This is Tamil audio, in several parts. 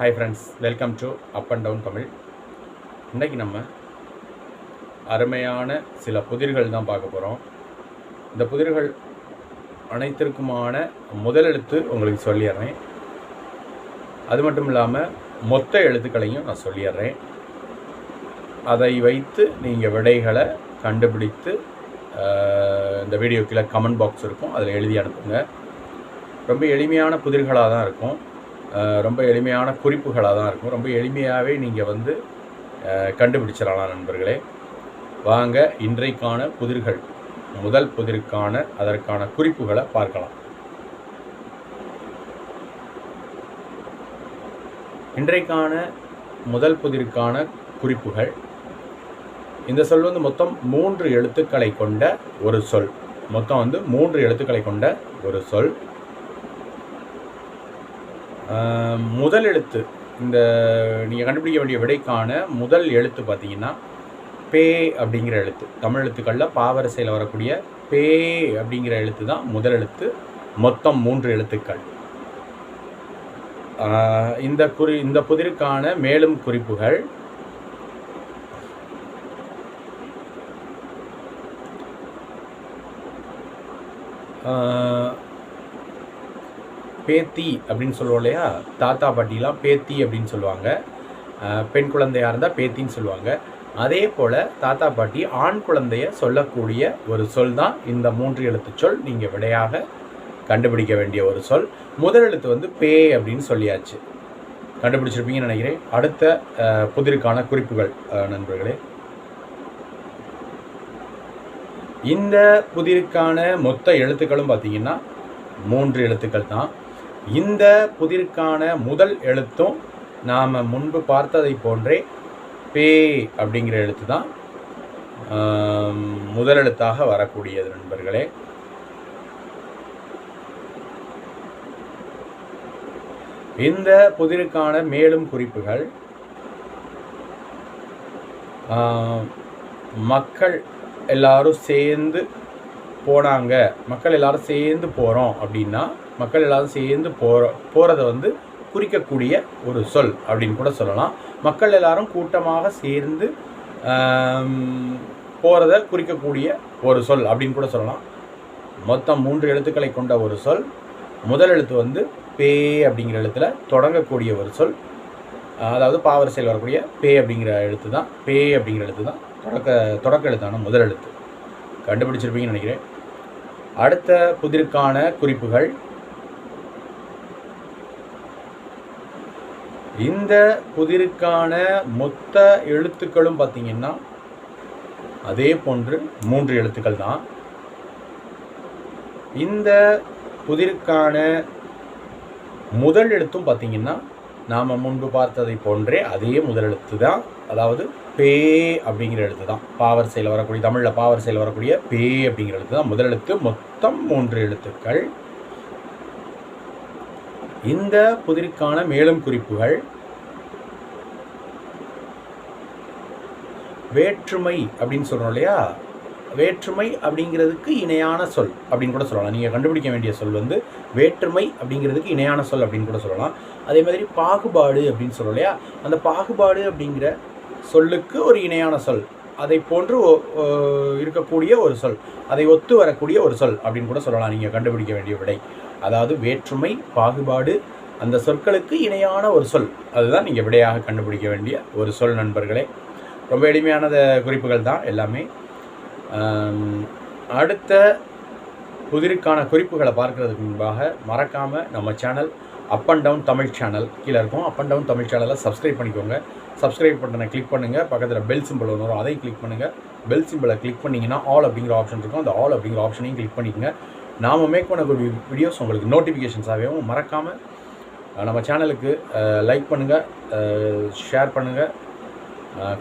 Hi friends welcome to up and down Tamil இன்றைக்கி நம்ம அருமையான சில புதிர்கள் தான் பார்க்க போகிறோம் இந்த புதிர்கள் அனைத்திற்குமான முதல் எழுத்து உங்களுக்கு சொல்லிடுறேன். அது மட்டும் இல்லாமல் மொத்த எழுத்துக்களையும் நான் சொல்லிடுறேன். அதை வைத்து நீங்கள் விடைகளை கண்டுபிடித்து இந்த வீடியோ கீழே கமெண்ட் பாக்ஸ் இருக்கும். அதில் எழுதி அனுப்புங்க. ரொம்ப எளிமையான புதிர்களாக தான் இருக்கும். ரொம்ப எளிமையான குறிப்புகளாக தான் இருக்கும். ரொம்ப எளிமையாகவே நீங்கள் வந்து அஹ், கண்டுபிடிச்சிடலாம் நண்பர்களே. வாங்க இன்றைக்கான புதிர்கள் முதல் புதிருக்கான அதற்கான குறிப்புகளை பார்க்கலாம். இன்றைக்கான முதல் புதிருக்கான குறிப்புகள் இந்த சொல் வந்து மொத்தம் மூன்று எழுத்துக்களை கொண்ட ஒரு சொல். மொத்தம் வந்து மூன்று எழுத்துக்களை கொண்ட ஒரு சொல். முதல் எழுத்து. இந்த நீங்கள் கண்டுபிடிக்க வேண்டிய விடைக்கான முதல் எழுத்து பார்த்தீங்கன்னா பே அப்படிங்கிற எழுத்து. தமிழ் எழுத்துக்களில் பாவரசையில் வரக்கூடிய பே அப்படிங்கிற எழுத்து தான் முதல் எழுத்து. மொத்தம் மூன்று எழுத்துக்கள். இந்த குறி இந்த புதிருக்கான மேலும் குறிப்புகள். பேத்தி அப்படின்னு சொல்லுவோம் இல்லையா? தாத்தா பாட்டிலாம் பேத்தி அப்படின்னு சொல்லுவாங்க. பெண் குழந்தையாக இருந்தால் பேத்தின்னு சொல்லுவாங்க. அதே போல் தாத்தா பாட்டி ஆண் குழந்தைய சொல்லக்கூடிய ஒரு சொல் தான் இந்த மூன்று எழுத்து சொல். நீங்கள் விடையாக கண்டுபிடிக்க வேண்டிய ஒரு சொல். முதல் எழுத்து வந்து பே அப்படின்னு சொல்லியாச்சு. கண்டுபிடிச்சிருப்பீங்கன்னு நினைக்கிறேன். அடுத்த புதிருக்கான குறிப்புகள் நண்பர்களே. இந்த புதிருக்கான மொத்த எழுத்துக்களும் பார்த்தீங்கன்னா மூன்று எழுத்துக்கள் தான். இந்த புதிருக்கான முதல் எழுத்தும் நாம் முன்பு பார்த்ததை போன்றே பே அப்படிங்கிற எழுத்து தான் முதல் எழுத்தாக வரக்கூடியது நண்பர்களே. இந்த புதிருக்கான மேலும் குறிப்புகள் மக்கள் எல்லாரும் சேர்ந்து போனாங்க மக்கள் எல்லாரும் சேர்ந்து போகிறோம் அப்படின்னா மக்கள் எல்லாரும் சேர்ந்து போகிற போகிறத வந்து குறிக்கக்கூடிய ஒரு சொல் அப்படின்னு கூட சொல்லலாம். மக்கள் எல்லாரும் கூட்டமாக சேர்ந்து போகிறத குறிக்கக்கூடிய ஒரு சொல் அப்படின்னு கூட சொல்லலாம். மொத்தம் மூன்று எழுத்துக்களை கொண்ட ஒரு சொல். முதல் எழுத்து வந்து பே அப்படிங்கிற எழுத்துல தொடங்கக்கூடிய ஒரு சொல். அதாவது பாவரிசையில் வரக்கூடிய பே அப்படிங்கிற எழுத்து தான் பே அப்படிங்கிற எழுத்து தான் தொடக்க தொடக்க எழுத்தான முதல் எழுத்து. கண்டுபிடிச்சிருப்பீங்கன்னு நினைக்கிறேன். அடுத்த புதிருக்கான குறிப்புகள். இந்த புதிருக்கான மொத்த எழுத்துக்களும் பார்த்தீங்கன்னா அதே போன்று மூன்று எழுத்துக்கள் தான். இந்த புதிருக்கான முதல் எழுத்தும் பார்த்தீங்கன்னா நாம் முன்பு பார்த்ததை போன்றே அதே முதல் எழுத்து தான். அதாவது பே அப்படிங்கிற எழுத்து தான். பாவர் செயல் வரக்கூடிய தமிழில் பாவர் செயல் வரக்கூடிய பே அப்படிங்கிற எழுத்து தான். முதல் எழுத்து மொத்தம் மூன்று எழுத்துக்கள். இந்த புதிருக்கான மேலும் குறிப்புகள். வேற்றுமை அப்படின்னு சொல்கிறோம் இல்லையா? வேற்றுமை அப்படிங்கிறதுக்கு இணையான சொல் அப்படின்னு கூட சொல்லலாம். நீங்கள் கண்டுபிடிக்க வேண்டிய சொல் வந்து வேற்றுமை அப்படிங்கிறதுக்கு இணையான சொல் அப்படின்னு கூட சொல்லலாம். அதே மாதிரி பாகுபாடு அப்படின்னு சொல்கிறோம் இல்லையா? அந்த பாகுபாடு அப்படிங்கிற சொல்லுக்கு ஒரு இணையான சொல். அதை போன்று இருக்கக்கூடிய ஒரு சொல். அதை ஒத்து வரக்கூடிய ஒரு சொல் அப்படின்னு கூட சொல்லலாம். நீங்கள் கண்டுபிடிக்க வேண்டிய விடை. அதாவது வேற்றுமை பாகுபாடு அந்த சொற்களுக்கு இணையான ஒரு சொல். அதுதான் நீங்கள் விடையாக கண்டுபிடிக்க வேண்டிய ஒரு சொல் நண்பர்களே. ரொம்ப எளிமையானத குறிப்புகள் தான் எல்லாமே. அடுத்த புதிருக்கான குறிப்புகளை பார்க்கறதுக்கு முன்பாக மறக்காமல் நம்ம channel up and down Tamil channel கீழே இருக்கும். அப் அண்ட் டவுன் தமிழ் சேனலை சப்ஸ்கிரைப் பண்ணிக்கோங்க. சப்ஸ்கிரைப் பட்டனை கிளிக் பண்ணுங்கள் பக்கத்தில் பெல் சிம்பிள் ஒன்று வரும். அதையும் கிளிக் பண்ணுங்கள் பெல் சிம்பிளை கிளிக் பண்ணிங்கன்னா ஆல் அப்படிங்கிற ஆப்ஷன் இருக்கும். அந்த ஆல் அப்படிங்கிற ஆப்ஷனையும் கிளிக் பண்ணிக்கோங்க. நாம் மேக் பண்ணக்கூடிய வீடியோஸ் உங்களுக்கு நோட்டிஃபிகேஷன்ஸாகவும் மறக்காமல் நம்ம சேனலுக்கு லைக் பண்ணுங்கள் ஷேர் பண்ணுங்கள்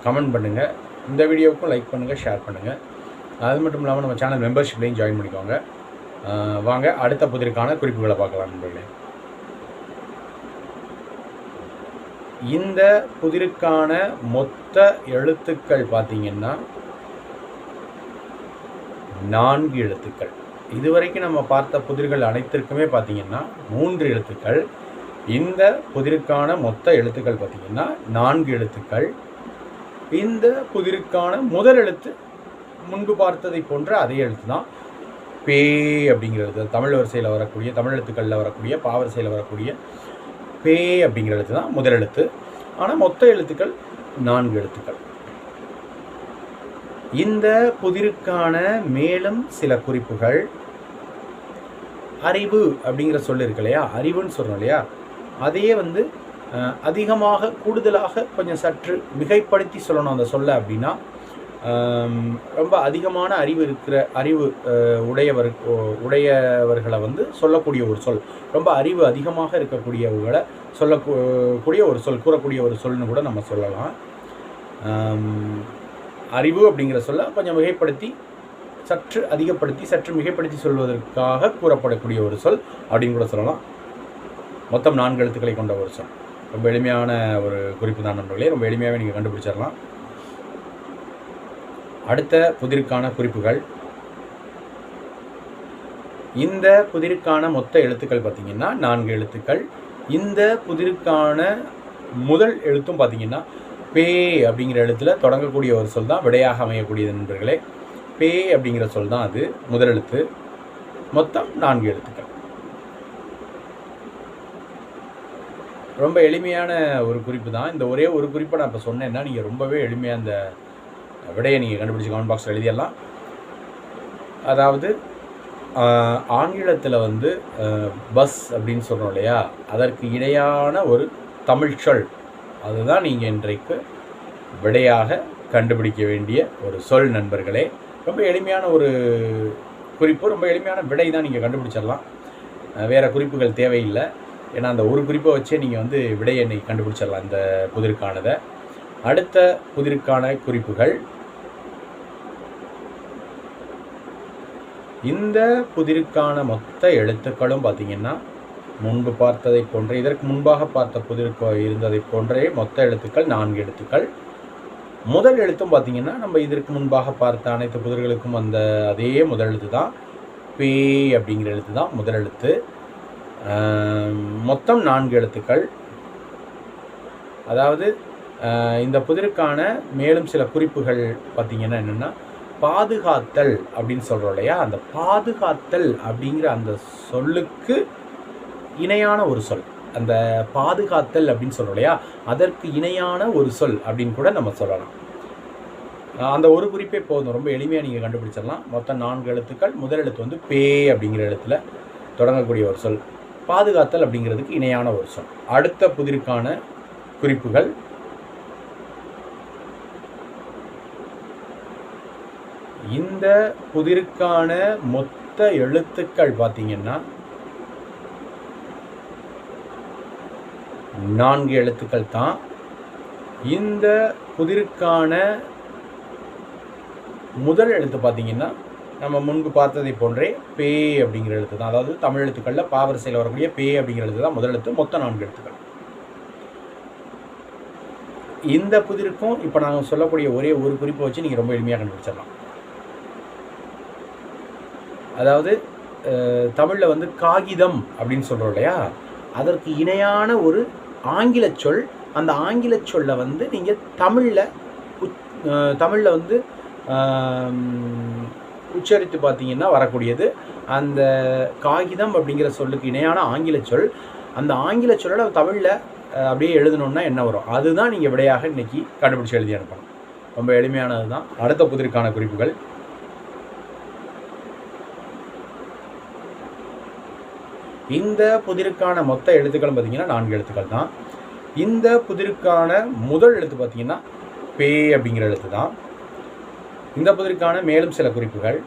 கமெண்ட் பண்ணுங்கள் இந்த வீடியோவுக்கும் லைக் பண்ணுங்கள் ஷேர் பண்ணுங்கள் அது மட்டும் இல்லாமல் நம்ம சேனல் மெம்பர்ஷிப்லேயும் ஜாயின் பண்ணிக்கோங்க. வாங்க அடுத்த புதிருக்கான குறிப்புகளை பார்க்கலாம் நண்பர்களே. இந்த புதிருக்கான மொத்த எழுத்துக்கள் பார்த்தீங்கன்னா நான்கு எழுத்துக்கள். இதுவரைக்கும் நம்ம பார்த்த புதிர்கள் அனைத்திற்குமே பார்த்தீங்கன்னா மூன்று எழுத்துக்கள். இந்த புதிருக்கான மொத்த எழுத்துக்கள் பார்த்தீங்கன்னா நான்கு எழுத்துக்கள். இந்த புதிருக்கான முதல் எழுத்து முன்பு பார்த்ததை போன்ற அதே எழுத்து தான் பே அப்படிங்கிறது தமிழ் வரிசையில் வரக்கூடிய தமிழ் எழுத்துக்களில் வரக்கூடிய பாவரிசையில் வரக்கூடிய பே அப்படிங்கிற எழுத்து தான் முதல் எழுத்து. ஆனால் மொத்த எழுத்துக்கள் நான்கு எழுத்துக்கள். இந்த புதிருக்கான மேலும் சில குறிப்புகள். அறிவு அப்படிங்கிற சொல் இருக்கு இல்லையா? அறிவுன்னு சொல்கிறோம் இல்லையா? அதையே வந்து அதிகமாக கூடுதலாக கொஞ்சம் சற்று மிகைப்படுத்தி சொல்லணும் அந்த சொல்ல அப்படின்னா ரொம்ப அதிகமான அறிவு இருக்கிற அறிவு உடையவர் உடையவர்களை வந்து சொல்லக்கூடிய ஒரு சொல். ரொம்ப அறிவு அதிகமாக இருக்கக்கூடியவர்களை சொல்லக்கூடிய ஒரு சொல் கூறக்கூடிய ஒரு சொல்னு கூட நம்ம சொல்லலாம். அறிவு அப்படிங்கிற சொல்ல கொஞ்சம் மிகைப்படுத்தி சற்று அதிகப்படுத்தி சற்று மிகைப்படுத்தி சொல்வதற்காக கூறப்படக்கூடிய ஒரு சொல் அப்படின்னு கூட சொல்லலாம். மொத்தம் நான்கு எழுத்துக்களை கொண்ட ஒரு சொல். ரொம்ப எளிமையான ஒரு குறிப்பு தான் நண்பர்களே. ரொம்ப எளிமையாகவே நீங்கள் கண்டுபிடிச்சிடலாம். அடுத்த புதிருக்கான குறிப்புகள். இந்த புதிருக்கான மொத்த எழுத்துக்கள் பார்த்திங்கன்னா நான்கு எழுத்துக்கள். இந்த புதிருக்கான முதல் எழுத்தும் பார்த்திங்கன்னா பே அப்படிங்கிற எழுத்தில் தொடங்கக்கூடிய ஒரு சொல் தான் விடையாக அமையக்கூடியது நண்பர்களே. பே அப்படிங்கிற சொல் தான் அது. முதல் எழுத்து. மொத்தம் நான்கு எழுத்துக்கள். ரொம்ப எளிமையான ஒரு குறிப்பு தான். இந்த ஒரே ஒரு குறிப்பை நான் இப்போ சொன்னேன்னா நீங்கள் ரொம்பவே எளிமையாக அந்த விடையை நீங்கள் கண்டுபிடிச்சி கமெண்ட் பாக்ஸில் எழுதிடலாம். அதாவது ஆங்கிலத்தில் வந்து பஸ் அப்படின்னு சொல்கிறோம் இல்லையா? அதற்கு இணையான ஒரு தமிழ் சொல். அதுதான் நீங்கள் இன்றைக்கு விடையாக கண்டுபிடிக்க வேண்டிய ஒரு சொல் நண்பர்களே. ரொம்ப எளிமையான ஒரு குறிப்பு ரொம்ப எளிமையான விடை தான் நீங்கள் கண்டுபிடிச்சிடலாம். வேறு குறிப்புகள் தேவையில்லை. ஏன்னா அந்த ஒரு குறிப்பை வச்சே நீங்கள் வந்து விடையை இன்றைக்கி கண்டுபிடிச்சிடலாம் இந்த புதிருக்கானதை. அடுத்த புதிருக்கான குறிப்புகள். இந்த புதிருக்கான மொத்த எழுத்துக்களும் பார்த்திங்கன்னா முன்பு பார்த்ததை போன்றே இதற்கு முன்பாக பார்த்த புதிருக்கு இருந்ததைப் போன்றே மொத்த எழுத்துக்கள் நான்கு எழுத்துக்கள். முதல் எழுத்தும் பார்த்திங்கன்னா நம்ம இதற்கு முன்பாக பார்த்த அனைத்து புதிர்களுக்கும் அந்த அதே முதல் எழுத்து தான். பே அப்படிங்கிற எழுத்து தான் முதல் எழுத்து. மொத்தம் நான்கு எழுத்துக்கள். அதாவது இந்த புதிருக்கான மேலும் சில குறிப்புகள் பார்த்திங்கன்னா என்னென்னா பாதுகாத்தல் அப்படின்னு சொல்கிறோம் இல்லையா? அந்த பாதுகாத்தல் அப்படிங்கிற அந்த சொல்லுக்கு இணையான ஒரு சொல். அந்த பாதுகாத்தல் அப்படின்னு சொல்கிறோம் இல்லையா? அதற்கு இணையான ஒரு சொல் அப்படின்னு கூட நம்ம சொல்லலாம். அந்த ஒரு குறிப்பே போதும். ரொம்ப எளிமையாக நீங்கள் கண்டுபிடிச்சிடலாம். மொத்தம் நான்கு எழுத்துக்கள். முதல் எழுத்து வந்து பே அப்படிங்கிற எழுத்துல தொடங்கக்கூடிய ஒரு சொல். பாதுகாத்தல் அப்படிங்கிறதுக்கு இணையான ஒரு சொல். அடுத்த புதிருக்கான குறிப்புகள். இந்த புதிருக்கான மொத்த எழுத்துக்கள் பார்த்தீங்கன்னா நான்கு எழுத்துக்கள் தான். இந்த புதிருக்கான முதல் எழுத்து பார்த்தீங்கன்னா நம்ம முன்பு பார்த்ததை போன்றே பே அப்படிங்கிற எழுத்து தான். அதாவது தமிழ் எழுத்துக்களில் பாவரிசையில் வரக்கூடிய பே அப்படிங்கிற எழுத்து தான் முதல் எழுத்து. மொத்த நான்கு எழுத்துக்கள். இந்த புதிருக்கும் இப்போ நாங்கள் சொல்லக்கூடிய ஒரே ஒரு குறிப்பை வச்சு நீங்கள் ரொம்ப எளிமையாக கண்டுபிடிச்சிடலாம். அதாவது தமிழில் வந்து காகிதம் அப்படின்னு சொல்கிறோம் இல்லையா? அதற்கு இணையான ஒரு ஆங்கில சொல் அந்த ஆங்கில சொல்லை வந்து நீங்கள் தமிழில் தமிழில் வந்து உச்சரித்து பார்த்தீங்கன்னா வரக்கூடியது. அந்த காகிதம் அப்படிங்கிற சொல்லுக்கு இணையான ஆங்கில சொல். அந்த ஆங்கில சொல்லோட தமிழில் அப்படியே எழுதணுன்னா என்ன வரும்? அதுதான் நீங்கள் விடையாக இன்றைக்கி கண்டுபிடிச்சி எழுதி அனுப்பணும். ரொம்ப எளிமையானது தான் அடுத்த புதிருக்கான குறிப்புகள். இந்த புதிருக்கான மொத்த எழுத்துக்கள் பார்த்திங்கன்னா நான்கு எழுத்துக்கள் தான். இந்த புதிருக்கான முதல் எழுத்து பார்த்திங்கன்னா பே அப்படிங்கிற எழுத்து தான். இந்த புதிருக்கான மேலும் சில குறிப்புகள்.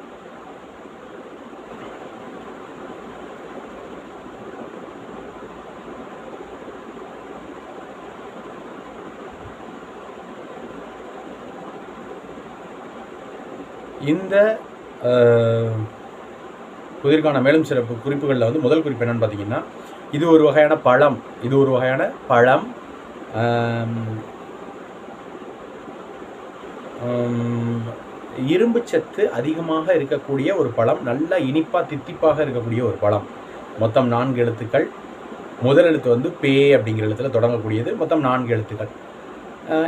இந்த குதிர்கான மேலும் சிறப்பு குறிப்புகளில் வந்து முதல் குறிப்பு என்னென்னு பார்த்தீங்கன்னா இது ஒரு வகையான பழம். இது ஒரு வகையான பழம். இரும்பு சத்து அதிகமாக இருக்கக்கூடிய ஒரு பழம் நல்ல இனிப்பாக தித்திப்பாக இருக்கக்கூடிய ஒரு பழம். மொத்தம் நான்கு எழுத்துக்கள். முதல் எழுத்து வந்து பே அப்படிங்கிற எழுத்தில் தொடங்கக்கூடியது. மொத்தம் நான்கு எழுத்துக்கள்.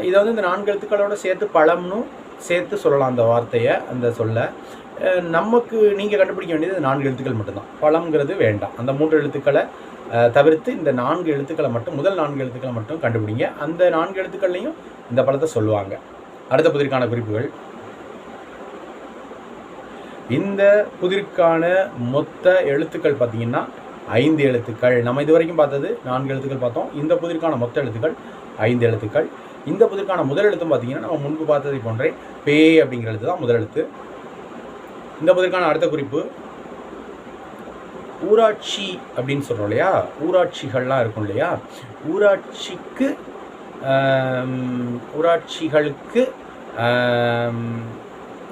இதை வந்து இந்த நான்கு எழுத்துக்களோட சேர்த்து பழம்னு சேர்த்து சொல்லலாம் அந்த வார்த்தையை அந்த சொல்ல. நமக்கு நீங்கள் கண்டுபிடிக்க வேண்டியது இந்த நான்கு எழுத்துக்கள் மட்டும்தான். பழம்ங்கிறது வேண்டாம். அந்த மூன்று எழுத்துக்களை தவிர்த்து இந்த நான்கு எழுத்துக்களை மட்டும் முதல் நான்கு எழுத்துக்களை மட்டும் கண்டுபிடிங்க. அந்த நான்கு எழுத்துக்கள்லையும் இந்த பழத்தை சொல்லுவாங்க. அடுத்த புதிர்க்கான குறிப்புகள். இந்த புதிர்க்கான மொத்த எழுத்துக்கள் பார்த்தீங்கன்னா ஐந்து எழுத்துக்கள். நம்ம இது வரைக்கும் பார்த்தது நான்கு எழுத்துக்கள் பார்த்தோம். இந்த புதிர்க்கான மொத்த எழுத்துக்கள் ஐந்து எழுத்துக்கள். இந்த புதிர்க்கான முதல் எழுத்தும் பார்த்தீங்கன்னா நம்ம முன்பு பார்த்ததை போன்றே பே அப்படிங்கிற எழுத்து தான் முதல் எழுத்து. இந்த புதிர்க்கான அடுத்த குறிப்பு ஊராட்சி அப்படின்னு சொல்கிறோம் இல்லையா? ஊராட்சிகள்லாம் இருக்கும் இல்லையா? ஊராட்சிக்கு ஊராட்சிகளுக்கு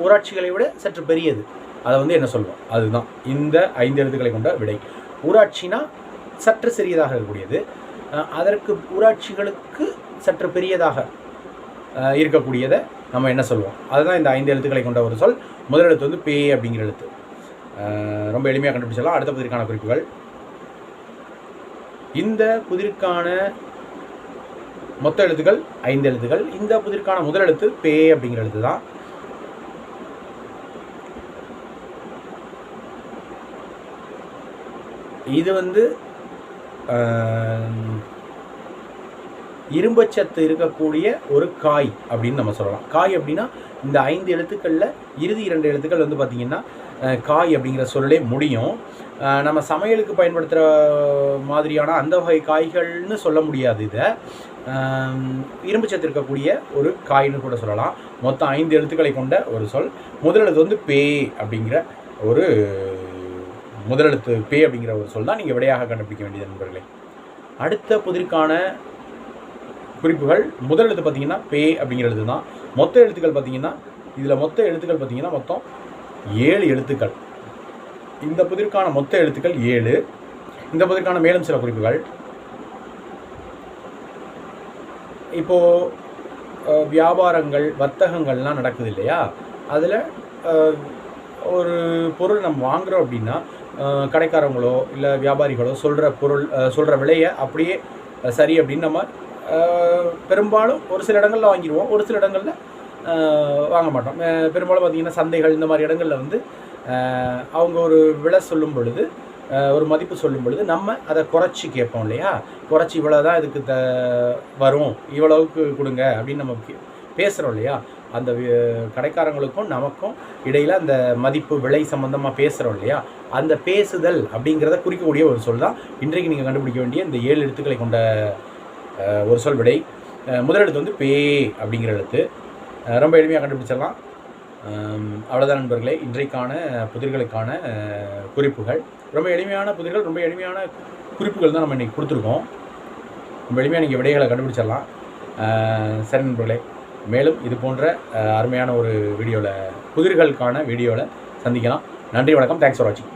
ஊராட்சிகளை விட சற்று பெரியது. அதை வந்து என்ன சொல்லுவோம் அதுதான். இந்த ஐந்து எழுத்துக்களை கொண்ட விடை. ஊராட்சினா சற்று சிறியதாக இருக்கக்கூடியது. அதற்கு ஊராட்சிகளுக்கு சற்று பெரியதாக இருக்கக்கூடியதை நம்ம என்ன சொல்லுவோம்? அதுதான் இந்த ஐந்து எழுத்துக்களை கொண்ட ஒரு சொல். முதல் எழுத்து வந்து பே அப்படிங்கிற எழுத்து. ரொம்ப எளிமையாக கண்டுபிடிச்சிடலாம். அடுத்த புதிருக்கான குறிப்புகள். இந்த புதிருக்கான மொத்த எழுத்துக்கள் ஐந்து எழுத்துக்கள். இந்த புதிருக்கான முதல் எழுத்து பே அப்படிங்கிற எழுத்து தான். இது வந்து இரும்புச்சத்து இருக்கக்கூடிய ஒரு காய் அப்படின்னு நம்ம சொல்லலாம். காய் அப்படின்னா இந்த ஐந்து எழுத்துக்களில் இறுதி இரண்டு எழுத்துக்கள் வந்து பார்த்திங்கன்னா காய் அப்படிங்கிற சொல்லே முடியும். நம்ம சமையலுக்கு பயன்படுத்துகிற மாதிரியான அந்த வகை காய்கள்னு சொல்ல முடியாது இதை. இரும்பு சத்து இருக்கக்கூடிய ஒரு காய்னு கூட சொல்லலாம். மொத்தம் ஐந்து எழுத்துக்களை கொண்ட ஒரு சொல். முதலெழுத்து வந்து பே அப்படிங்கிற ஒரு முதலெழுத்து பே அப்படிங்கிற ஒரு சொல் தான் நீங்கள் விடையாக கண்டுபிடிக்க வேண்டியது நண்பர்களே. அடுத்த புதிர்க்கான குறிப்புகள். முதல் எழுத்து பார்த்தீங்கன்னா பே அப்படிங்கிற எழுத்து தான். மொத்த எழுத்துக்கள் பார்த்தீங்கன்னா இதில் மொத்த எழுத்துக்கள் பார்த்தீங்கன்னா மொத்தம் ஏழு எழுத்துக்கள். இந்த புதிர்க்கான மொத்த எழுத்துக்கள் ஏழு. இந்த புதிர்க்கான மேலும் சில குறிப்புகள். இப்போது வியாபாரங்கள் வர்த்தகங்கள்லாம் நடக்குது இல்லையா? அதில் ஒரு பொருள் நம்ம வாங்குகிறோம் அப்படின்னா கடைக்காரங்களோ இல்லை வியாபாரிகளோ சொல்கிற பொருள் சொல்கிற விலையை அப்படியே சரி அப்படின்னு நம்ம பெரும்பாலும் ஒரு சில இடங்களில் வாங்கிடுவோம் ஒரு சில இடங்களில் வாங்க மாட்டோம். பெரும்பாலும் பார்த்திங்கன்னா சந்தைகள் இந்த மாதிரி இடங்களில் வந்து அவங்க ஒரு விலை சொல்லும் பொழுது ஒரு மதிப்பு சொல்லும் பொழுது நம்ம அதை குறைச்சி கேட்போம் இல்லையா? குறைச்சி இவ்வளோ தான் இதுக்கு த வரும். இவ்வளவுக்கு கொடுங்க அப்படின்னு நம்ம பேசுகிறோம் இல்லையா? அந்த கடைக்காரங்களுக்கும் நமக்கும் இடையில் அந்த மதிப்பு விலை சம்மந்தமாக பேசுகிறோம் இல்லையா? அந்த பேசுதல் அப்படிங்கிறத குறிக்கக்கூடிய ஒரு சொல் தான் இன்றைக்கு நீங்கள் கண்டுபிடிக்க வேண்டிய இந்த ஏழு எழுத்துக்களை கொண்ட ஒரு சொல் விடை. முதலெழுத்து முதல் எழுத்து வந்து பே அப்படிங்கிற எழுத்து. ரொம்ப எளிமையாக கண்டுபிடிச்சிடலாம். அவ்வளோதான் நண்பர்களே. இன்றைக்கான புதிர்களுக்கான குறிப்புகள். ரொம்ப எளிமையான புதிர்கள் ரொம்ப எளிமையான குறிப்புகள் தான் நம்ம இன்றைக்கி கொடுத்துருக்கோம். ரொம்ப எளிமையாக நீங்கள் விடைகளை கண்டுபிடிச்சிடலாம். சரி நண்பர்களே. மேலும் இது போன்ற அருமையான ஒரு வீடியோவில் புதிர்களுக்கான வீடியோவில் சந்திக்கலாம். நன்றி வணக்கம். தேங்க்ஸ் ஃபார் வாட்சிங்